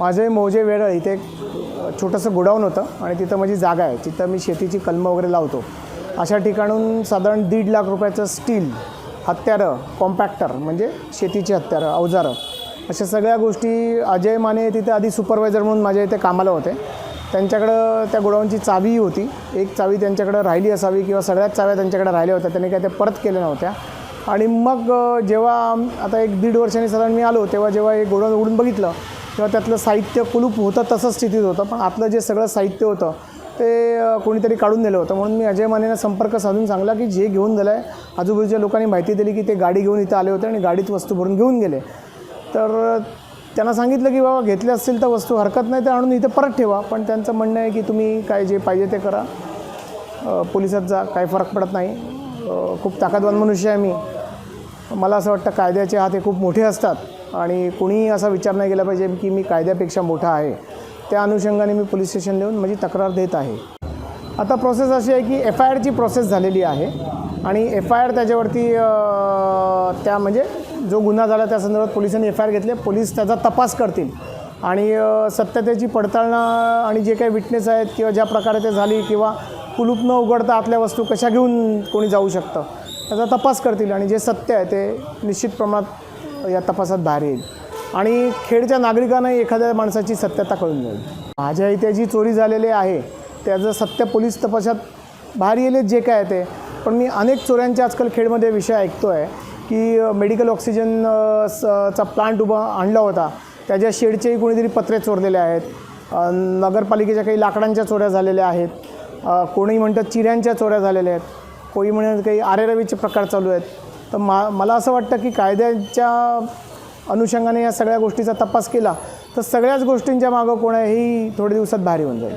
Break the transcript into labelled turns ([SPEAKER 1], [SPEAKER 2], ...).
[SPEAKER 1] माझे मोजे वेरळ इथे एक छोटंसं गोडाऊन होतं आणि तिथं माझी जागा आहे. तिथं मी शेतीची कलमं वगैरे लावतो. अशा ठिकाणून साधारण दीड लाख रुपयाचं स्टील हत्यारं कॉम्पॅक्टर म्हणजे शेतीची हत्यारं अवजारं अशा सगळ्या गोष्टी अजय माने तिथे आधी सुपरवायझर म्हणून माझ्या इथे कामाला होते. त्यांच्याकडं त्या गोडाऊनची चावीही होती. एक चावी त्यांच्याकडं राहिली असावी किंवा सगळ्याच चाव्या त्यांच्याकडे राहिल्या होत्या. त्यांनी काय ते परत केल्या नव्हत्या. आणि मग जेव्हा आता एक दीड वर्षांनी साधारण मी आलो तेव्हा जेव्हा हे गोडाऊन उघडून बघितलं किंवा त्यातलं साहित्य कुलूप होतं तसंच स्थितीत होतं. पण आतलं जे सगळं साहित्य होतं ते कोणीतरी काढून नेलं होतं. म्हणून मी अजय मानेनं संपर्क साधून सांगला की जे घेऊन दिलं आहे आजूबाजूच्या लोकांनी माहिती दिली की ते गाडी घेऊन इथं आले होते आणि गाडीत वस्तू भरून घेऊन गेले. तर त्यांना सांगितलं की बाबा घेतले असतील तर वस्तू हरकत नाही तर आणून इथं परत ठेवा. पण त्यांचं म्हणणं आहे की तुम्ही काय जे पाहिजे ते करा. पोलिसात जा काही फरक पडत नाही. खूप ताकदवान मनुष्य आहे मी. मला असं वाटतं कायद्याचे हात हे खूप मोठे असतात. आणि कुणीही असा विचार नाही केला पाहिजे की मी कायद्यापेक्षा मोठा आहे. त्या अनुषंगाने मी पोलीस स्टेशन देऊन माझी तक्रार देत आहे. आता प्रोसेस अशी आहे की एफ आय आरची प्रोसेस झालेली आहे आणि एफ आय आर त्याच्यावरती त्या म्हणजे जो गुन्हा झाला त्या संदर्भात पोलिसांनी एफ आय आर घेतले. पोलीस त्याचा तपास करतील. आणि सत्यतेची पडताळणा आणि जे काही विटनेस आहेत किंवा ज्या प्रकारे ते झाली किंवा कुलूप न उघडता आतल्या वस्तू कशा घेऊन कोणी जाऊ शकतं त्याचा तपास करतील. आणि जे सत्य आहे ते निश्चित प्रमाणात या तपासात बाहेर येईल. आणि खेडच्या नागरिकांनाही एखाद्या माणसाची सत्यता कळून जाईल. माझ्या इथे जी चोरी झालेली आहे. त्याचं सत्य पोलीस तपासात बाहेर येईल जे काय आहे ते. पण मी अनेक चोऱ्यांचे आजकाल खेडमध्ये विषय ऐकतो आहे की मेडिकल ऑक्सिजन स- चा प्लांट उभा आणला होता. त्याच्या शेडचेही कोणीतरी पत्रे चोरलेले आहेत. नगरपालिकेच्या काही लाकडांच्या चोऱ्या झालेल्या आहेत. कोणी म्हणतात चिऱ्यांच्या चोऱ्या झालेल्या आहेत. कोणी म्हणत काही आरेरवीचे प्रकार चालू आहेत. तर मा मला असं वाटतं की कायद्याच्या अनुषंगाने या सगळ्या गोष्टीचा तपास केला तर सगळ्याच गोष्टींच्या मागं कोण थोड्या दिवसात बाहेर येऊन जाईल.